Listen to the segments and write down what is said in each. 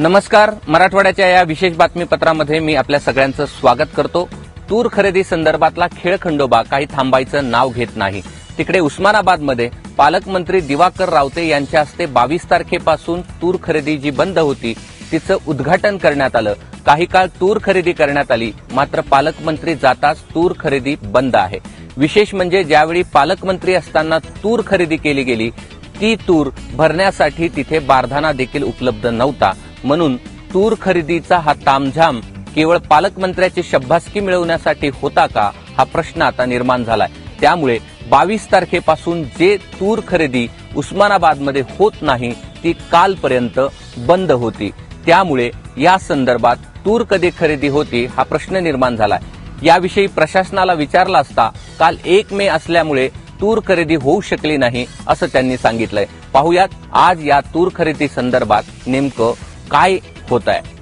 नमस्कार. मराठवाड्याच्या या विशेष बातमीपत्रामध्ये मी आपल्या सगळ्यांचं स्वागत करतो. तूर खरेदी संदर्भातला खेळ खंडोबा काही थांबायचं नाव घेत नाही. तिकडे उस्मानाबादमध्ये पालकमंत्री दिवाकर रावते यांच्या हस्ते बावीस तारखेपासून तूर खरेदी जी बंद होती तिचं उद्घाटन करण्यात आलं. काही काळ तूर खरेदी करण्यात आली मात्र पालकमंत्री जाताच तूर खरेदी बंद आहे. विशेष म्हणजे ज्यावेळी पालकमंत्री असताना तूर खरेदी केली गेली ती तूर भरण्यासाठी तिथे बारधाना देखील उपलब्ध नव्हता. म्हणून तूर खरेदीचा हा तामझाम केवळ पालकमंत्र्याची शब्बासकी मिळवण्यासाठी होता का हा प्रश्न आता निर्माण झालाय. त्यामुळे बावीस तारखेपासून जे तूर खरेदी उस्मानाबादमध्ये होत नाही ती कालपर्यंत बंद होती. त्यामुळे या संदर्भात तूर कधी खरेदी होती हा प्रश्न निर्माण झालाय. याविषयी प्रशासनाला विचारला असता काल एक मे असल्यामुळे तूर खरेदी होऊ शकली नाही असं त्यांनी सांगितलंय. पाहुयात आज या तूर खरेदी संदर्भात नेमकं काय होत आहे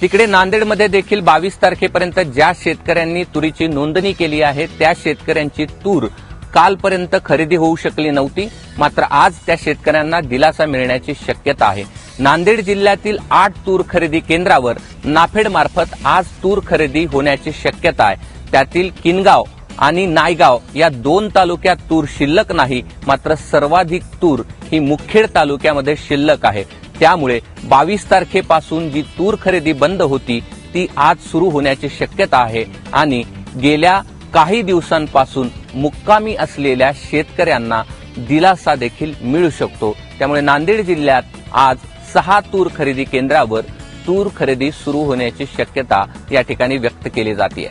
तिकडे नांदेडमध्ये देखील बावीस तारखेपर्यंत ज्या शेतकऱ्यांनी तुरीची नोंदणी केली आहे त्या शेतकऱ्यांची तूर कालपर्यंत खरेदी होऊ शकली नव्हती मात्र आज त्या शेतकऱ्यांना दिलासा मिळण्याची शक्यता आहे. नांदेड जिल्ह्यातील आठ तूर खरेदी केंद्रावर नाफेड मार्फत आज तूर खरेदी होण्याची शक्यता आहे. त्यातील किनगाव आणि नायगाव या दोन तालुक्यात तूर शिल्लक नाही मात्र सर्वाधिक तूर ही मुखेड तालुक्यामध्ये शिल्लक आहे. त्यामुळे बावीस तारखेपासून जी तूर खरेदी बंद होती ती आज सुरू होण्याची शक्यता आहे आणि गेल्या काही दिवसांपासून मुक्कामी असलेल्या शेतकऱ्यांना दिलासा देखील मिळू शकतो. त्यामुळे नांदेड जिल्ह्यात आज सहा तूर खरेदी केंद्रावर तूर खरेदी सुरू होण्याची शक्यता या ठिकाणी व्यक्त केली जाते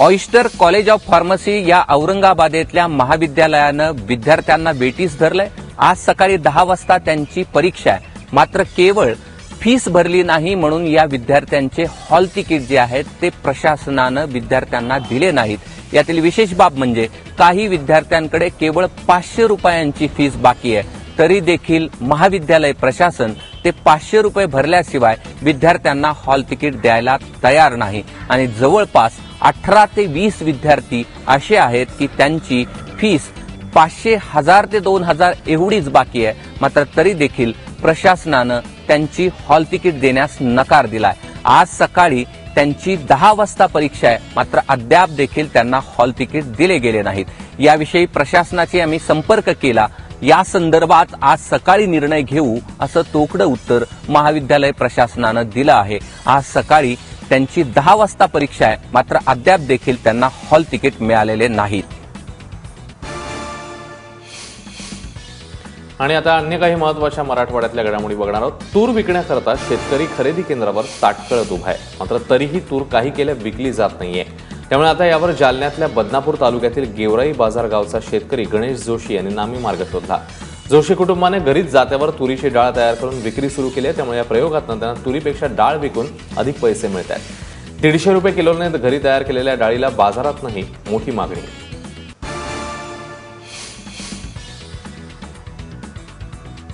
ऑइस्टर कॉलेज ऑफ फार्मसी या औरंगाबादेतल्या महाविद्यालयानं विद्यार्थ्यांना बेटीस धरलंय. आज सकाळी दहा वाजता त्यांची परीक्षा आहे. मात्र केवळ फीस भरली नाही म्हणून या विद्यार्थ्यांचे हॉल तिकीट जे आहेत ते प्रशासनानं विद्यार्थ्यांना दिले नाहीत. यातील विशेष बाब म्हणजे काही विद्यार्थ्यांकडे केवळ पाचशे रुपयांची फीस बाकी आहे. तरी देखील महाविद्यालय प्रशासन ते पाचशे रुपये भरल्याशिवाय विद्यार्थ्यांना हॉल तिकीट द्यायला तयार नाही. आणि जवळपास अठरा ते वीस विद्यार्थी असे आहेत की त्यांची फीस पाचशे हजार ते दोन हजार एवढीच बाकी आहे. मात्र तरी देखील प्रशासनानं त्यांची हॉल तिकीट देण्यास नकार दिलाय. आज सकाळी त्यांची दहा वाजता परीक्षा आहे. मात्र अद्याप देखील त्यांना हॉल तिकीट दिले गेले नाहीत. याविषयी प्रशासनाची आम्ही संपर्क केला. या संदर्भात आज सकाळी निर्णय घेऊ असं तोकडं उत्तर महाविद्यालय प्रशासनानं दिलं आहे. आज सकाळी त्यांची दहा वाजता परीक्षा आहे. मात्र अद्याप देखील त्यांना हॉल तिकीट मिळालेले नाहीत. आणि आता अन्य काही महत्त्वाच्या मराठवाड्यातल्या घडामोडी बघणार आहोत. तूर विकण्याकरता शेतकरी खरेदी केंद्रावर ताटकळत उभा आहे. मात्र तरीही तूर काही केल्या विकली जात नाहीये. त्यामुळे आता यावर जालन्यातल्या बदनापूर तालुक्यातील गेवराई बाजार गावचा शेतकरी गणेश जोशी यांनी नामी मार्ग शोधला. जोशी कुटुंबाने घरीच जात्यावर तुरीची डाळ तयार करून विक्री सुरू केली आहे. त्यामुळे या प्रयोगातनं त्यांना तुरीपेक्षा डाळ विकून अधिक पैसे मिळत आहेत दीडशे रुपये किलोने घरी तयार केलेल्या डाळीला बाजारातनंही मोठी मागणी.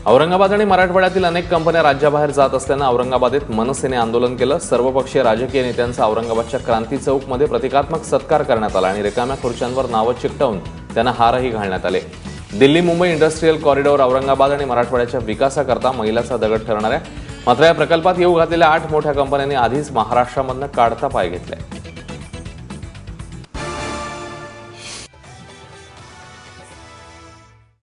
औरंगाबाद आणि मराठवाड्यातील अनेक कंपन्या राज्याबाहेर जात असल्यानं औरंगाबादेत मनसेने आंदोलन केलं. सर्वपक्षीय राजकीय नेत्यांचा औरंगाबादच्या क्रांती चौकमध्ये प्रतिकात्मक सत्कार करण्यात आला आणि रिकाम्या खुर्च्यांवर नावं चिकटवून त्यांना हारही घालण्यात आले. दिल्ली मुंबई इंडस्ट्रीयल कॉरिडॉर औरंगाबाद आणि मराठवाड्याच्या विकासाकरता महिलाचा दगड ठरणाऱ्या मात्र या प्रकल्पात येऊ घातलेल्या आठ मोठ्या कंपन्यांनी आधीच महाराष्ट्रामधनं काढता पाय घेतलाय